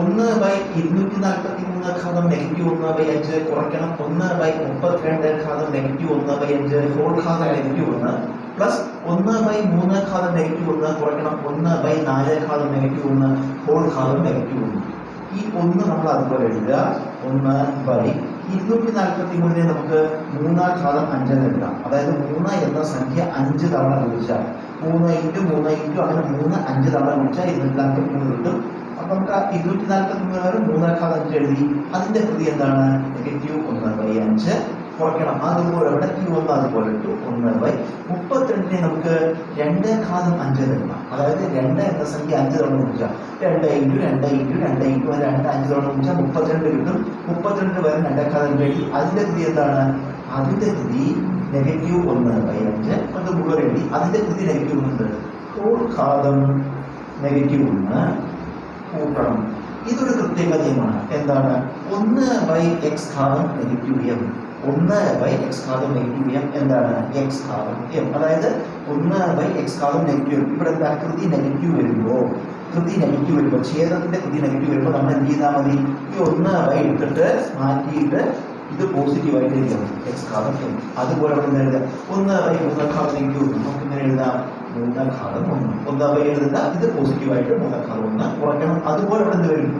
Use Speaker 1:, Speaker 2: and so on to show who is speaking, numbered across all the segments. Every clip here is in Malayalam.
Speaker 1: ഒന്ന് ബൈ ഇരുന്നൂറ്റി നാൽപ്പത്തി മൂന്ന് ഘാതം നെഗറ്റീവ് ഒന്ന് ബൈ അഞ്ച് കുറയ്ക്കണം ഒന്ന് ബൈ മുപ്പത്തിരണ്ട് ഘാതം നെഗറ്റീവ് ഒന്ന് ബൈ അഞ്ച് ഹോൾ ഘാതം നെഗറ്റീവ് ഒന്ന് പ്ലസ് ഒന്ന് ബൈ മൂന്ന് ഘാതം നെഗറ്റീവ് ഒന്ന് കുറയ്ക്കണം ഒന്ന് ബൈ നാല് ഘാതം നെഗറ്റീവ് ഒന്ന് ഹോൾ ഘാതം നെഗറ്റീവ് ഒന്ന്. ഈ ഒന്ന് നമ്മൾ അതുപോലെ എഴുതുക. ഒന്ന് ബൈ ഇരുന്നൂറ്റി നാൽപ്പത്തി മൂന്നിനെ നമുക്ക് മൂന്നാം ഘാതം അഞ്ചെന്ന് എഴുതാം. അതായത് മൂന്ന് എന്ന സംഖ്യ അഞ്ച് തവണ ഗുണിച്ചാൽ മൂന്ന് ഇന്റു മൂന്ന് ഇന്റു അങ്ങനെ മൂന്ന് അഞ്ച് തവണ ഗുണിച്ചാൽ ഇരുന്നൂറ്റി നാൽപ്പത്തി മൂന്ന് കിട്ടും. അപ്പൊ നമുക്ക് ആ ഇരുന്നൂറ്റി നാൽപ്പത്തി മൂന്ന് മൂന്നേക്കാൾ അഞ്ച് എഴുതി. അതിന്റെ കൃതി എന്താണ്? നെഗറ്റീവ് ഒന്ന് ബൈ അഞ്ച്. കുറയ്ക്കണം. അതുപോലെ ഇവിടെ ക്യൂ ഒന്ന് അതുപോലെ ഇട്ടു ഒന്ന് ബൈ മുപ്പത്തിരണ്ടിനെ നമുക്ക് രണ്ട് ഘാതം അഞ്ച് തരണം അതായത് രണ്ട് എന്ന സംഖ്യ അഞ്ച് തവണ വിളിച്ചാൽ രണ്ട് ഇന്റു രണ്ട് ഇന്റു രണ്ട് ഇന്റു രണ്ട് അഞ്ച് തവണ വിളിച്ചാൽ മുപ്പത്തിരണ്ട് കിട്ടും. മുപ്പത്തിരണ്ട് വരെ രണ്ട് ഘാതം അതിന്റെ കൃതി എന്താണ്? അതിന്റെ കൃതി നെഗറ്റീവ് ഒന്ന് ബൈ അഞ്ച്. അത് മുഴുവൻ എഴുതി. അതിന്റെ കൃതി നെഗറ്റീവ് ഹോൾ ഘാതം നെഗറ്റീവ് ഒന്ന് കൂട്ടണം ഇതൊരു കൃത്യഗതിയമാണ് എന്താണ്? ഒന്ന് ബൈ എക്സ് ഘാതം നെഗറ്റീവ് എം ഒന്ന് ബൈ എക്സ് ഘാതം നെഗറ്റീവ് എം എന്താണ്? എക്സ് ഘാതം എം അതായത് ഒന്ന് ബൈ എക്സ് ഘാതം നെഗറ്റീവ് ഇവിടെ എന്താ? കൃതി നെഗറ്റീവ് വരുമ്പോൾ കൃതി നെഗറ്റീവ് വരുമ്പോൾ ഛേദത്തിന്റെ കൃതി നെഗറ്റീവ് വരുമ്പോൾ നമ്മൾ എന്ത് ചെയ്താൽ മതി? ഈ ഒന്ന് ബൈ എടുത്തിട്ട് മാറ്റിയിട്ട് ഇത് പോസിറ്റീവ് ആയിട്ട് എഴുതണം എക്സ് ഘാതം എം അതുപോലെ നിന്ന് എഴുതാം? ഒന്ന് ബൈ മൂന്നാം ഘാതം നെഗറ്റീവ് നമുക്ക് ഇങ്ങനെ എഴുതാം? മൂന്നാം ഘാതം ഒന്ന്. ഒന്നാം ബൈ എഴുതുക ഇത് പോസിറ്റീവായിട്ട് മൂന്നാം ഘാതം വരും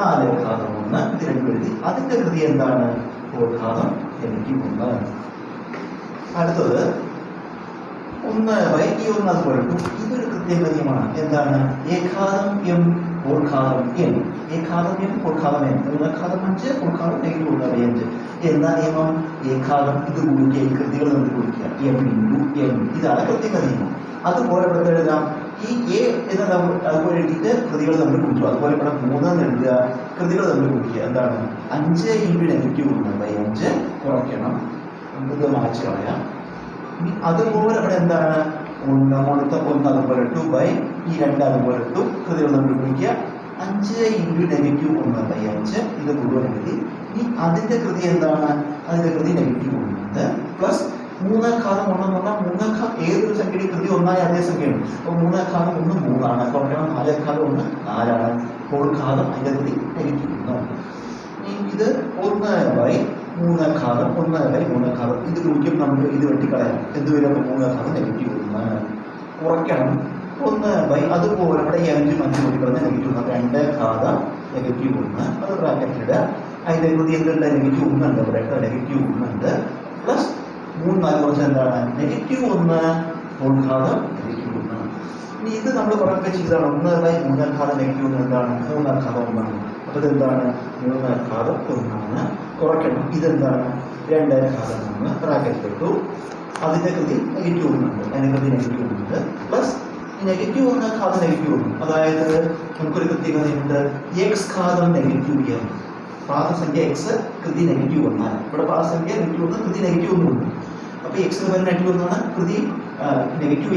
Speaker 1: നാല് ഘാതം ഒന്ന് ഇത് അതിന്റെ കൃതി എന്താണ്? ഘാതം നെഗറ്റീവ് ഒന്ന് അടുത്തത് ഒന്ന് ബൈ ഈ ഒന്ന് അത് ഇട്ടു. ഇതൊരു കൃത്യഗതിയമാണ് എന്താണ് ഏഘാതം എം ഓർഘാതം എം ഏഘാതം എം ഓർഘാതം എം മൂന്നഘാതം അഞ്ച് ഓർഘാതം നെഗറ്റീവ് ഒന്ന് അഞ്ച്. എന്താ നിയമം? ഏഘാതം ഇത് ഗുണിക്കുക ഈ കൃതികൾ നമുക്ക് കുടിക്കുക എം ഇന്റു എം ഇതാണ് കൃത്യഗതിയമം അതുപോലെ ഇവിടെ എഴുതാം. ഈ എ എന്ന് നമ്മൾ അതുപോലെ എഴുതിയിട്ട് കൃതികൾ നമ്മൾ കുറിച്ചു അതുപോലെ ഇവിടെ മൂന്ന് എന്ന് എഴുതുക കൃതികൾ നമ്മൾ കുറിക്കുക എന്താണ്? അഞ്ച് ഇന്റു നെഗറ്റീവ് ഒന്ന് ബൈ അഞ്ച് കുറയ്ക്കണം. ഇത് മാച്ച് കളയാം. ഇനി അതുപോലെ ഇവിടെ എന്താണ്? ഒന്ന് മുഴുത്ത ഒന്ന് അതുപോലെ ടു ബൈ ഈ രണ്ട് അതുപോലെ ടു കൃതികൾ നമ്മൾ കുറിക്കുക അഞ്ച് ഇന്റു നെഗറ്റീവ് ഒന്ന് ബൈ അഞ്ച് ഇത് മുഴുവൻ എഴുതി. ഇനി അതിന്റെ കൃതി എന്താണ്? അതിന്റെ കൃതി നെഗറ്റീവ് ഒന്ന് പ്ലസ് മൂന്നാഘാതം ഒന്നെന്ന് പറഞ്ഞാൽ മൂന്നേക്കാൾ ഏതൊരു സംഖ്യയുടെ കൃതി ഒന്നായ അതേ സംഖ്യയാണ്. അപ്പോൾ മൂന്നേക്കാളും ഒന്ന് മൂന്നാണ്. കുറഞ്ഞ നാലേക്കാളും ഒന്ന് നാലാണ്. ഹോൾഘാതം അതിന്റെ കൃതി ഇനി ഇത് ഒന്നായി മൂന്നേക്കാളും ഒന്നായി മൂന്നേക്കാളും ഇത് കുടിക്കും നമുക്ക് ഇത് വെട്ടിക്കളയാം. എന്ത് വരും? അപ്പോൾ മൂന്നാഘാതം നെഗറ്റീവ് ഒന്ന്. കുറയ്ക്കണം ഒന്ന് ബൈ അതുപോലെ ഇവിടെ അഞ്ചും അഞ്ചും വെട്ടിക്കളഞ്ഞ നെഗറ്റീവ് ഒന്ന്. രണ്ട് ഘാതം നെഗറ്റീവ് ഒന്ന്. അത് ബ്രാക്കറ്റിലിടുക. അതിന്റെ കൃതി എന്തുണ്ട്? നെഗറ്റീവ് ഒന്നുണ്ട് ഇവിടെ നെഗറ്റീവ് ഒന്നുണ്ട് പ്ലസ് മൂന്ന് നാല് കുറച്ച് എന്താണ് നെഗറ്റീവ് ഒന്ന്. ഹോൾഘാതം നെഗറ്റീവ് ഇനി ഇത് നമ്മൾ കുറക്കെ ചെയ്താണ്. ഒന്ന് ബൈ മൂന്നാഘാതം നെഗറ്റീവ് ഒന്ന് എന്താണ്? മൂന്നാഘാതം ഒന്നാണ്. അപ്പോൾ ഇതെന്താണ് മൂന്നാഘാതം ഒന്നാണ്. കുറയ്ക്കണം. ഇതെന്താണ് രണ്ടാഘാതം ഒന്ന് ബ്രാക്കറ്റ് ഇട്ടു അതിന്റെ കൃതി നെഗറ്റീവ് ഒന്നുണ്ട് അതിന്റെ കൃതി നെഗറ്റീവ് ഒന്നുണ്ട് പ്ലസ് നെഗറ്റീവ് ഒന്ന് ഘാതം നെഗറ്റീവ് ഒന്ന്. അതായത് നമുക്കൊരു കൃത്യകതയുണ്ട് എക്സ് ഘാതം നെഗറ്റീവ് എം പാദസംഖ്യ എക്സ് കൃതി നെഗറ്റീവ് ഒന്നാണ് ഇവിടെ പാദസംഖ്യ നെഗറ്റീവ് ഒന്ന് കൃതി നെഗറ്റീവ് ഒന്നും അപ്പൊ എക്സ് വരുന്ന നെഗറ്റീവ് ഒന്നാണ് കൃതി നെഗറ്റീവ്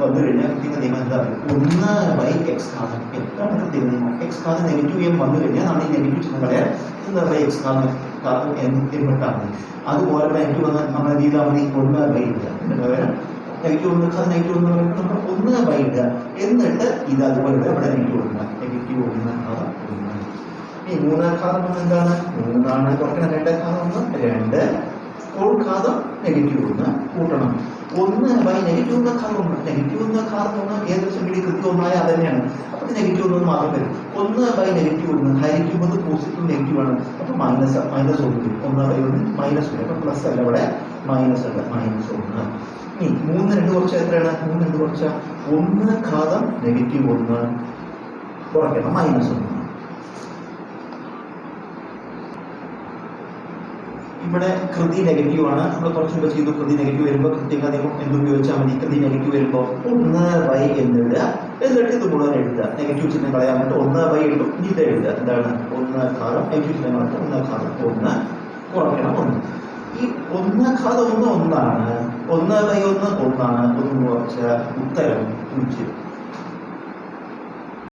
Speaker 1: വന്നു കഴിഞ്ഞാൽ നിയമം എന്താ ഒന്ന് ബൈ എക്സ് ഘാതം എന്താണ് കൃത്യക നിയമം. എക്സ് നെഗറ്റീവ് വന്നു കഴിഞ്ഞാൽ നമ്മൾ ഈ നെഗറ്റീവ് ചിഹ്നം കളയാൻ എന്താ പറയുക എക്സ് എന്നിട്ടാണ് അതുപോലെ നെഗറ്റീവ് വന്നാൽ നമ്മൾ എന്ത് ചെയ്താൽ മതി? ഒന്ന് ബൈ നെഗറ്റീവ് നമ്മൾ ഒന്ന് ബൈ ഇടുക. എന്നിട്ട് ഇത് അതുപോലെ ഇവിടെ നെഗറ്റീവ് ഒന്ന് നെഗറ്റീവ് ഒന്ന് ഒന്ന്. ഈ മൂന്നാം ഘാതം എന്താണ്? മൂന്നാണ് കുറയ്ക്കണം രണ്ടാം ഘാതം ഒന്ന് രണ്ട്. ഉൾഘാതം നെഗറ്റീവ് ഒന്ന്. കൂട്ടണം. ഒന്ന് ബൈ നെഗറ്റീവ് എന്ന ഘാതം ഒന്ന്. നെഗറ്റീവ് എന്ന ഘാതം ഒന്ന് ഏതൊരു സംഖ്യയുടെ കൃത്യമായ അത് തന്നെയാണ്. അപ്പൊ നെഗറ്റീവ് ഒന്ന് മാത്രം വരും. ഒന്ന് ബൈ നെഗറ്റീവ് ഒന്ന്. ഹരിക്കുമ്പോൾ പോസിറ്റീവ് നെഗറ്റീവ് ആണ്. അപ്പൊ മൈനസ് മൈനസ് ഒന്ന്. ഒന്ന് ബൈ ഒന്ന് മൈനസ് വരും അപ്പൊ പ്ലസ് അല്ല ഇവിടെ. മൈനസ് ഉണ്ട് മൈനസ് ഒന്ന്. ഇനി മൂന്ന് രണ്ട് കുറച്ച് എത്രയാണ്? മൂന്ന് രണ്ട് കുറച്ച് ഒന്ന് ഘാതം നെഗറ്റീവ് ഒന്ന്. കുറയ്ക്കണം. മൈനസ് ഒന്ന്. ഇവിടെ കൃതി നെഗറ്റീവ് ആണ്. നമ്മൾ കുറച്ച് മുമ്പ് ചെയ്തു കൃതി നെഗറ്റീവ് വരുമ്പോൾ കൃത്യങ്ങൾ അധികം എന്തുപയോഗിച്ചാൽ മതി? കൃതി നെഗറ്റീവ് വരുമ്പോൾ ഒന്ന് ബൈ എന്നിടുക. എന്നിട്ട് ഇത് മുഴുവൻ എഴുതുക. നെഗറ്റീവ് ചിഹ്നം കളയാൻ വേണ്ടി ഒന്ന് ബൈ ഇടും ഇത് എഴുതുക. എന്താണ്? ഒന്ന് ഘാതം. നെഗറ്റീവ് ചിഹ്നം കളഞ്ഞാൽ ഒന്ന് ഘാതം. ഒന്ന് കുറയ്ക്കണം. ഒന്ന്. ഈ ഒന്ന് ഘാതം ഒന്ന് ഒന്നാണ്. ഒന്ന് ബൈ ഒന്ന് ഒന്നാണ്. ഒന്ന് കുറച്ച ഉത്തരം. പൂജ്യം.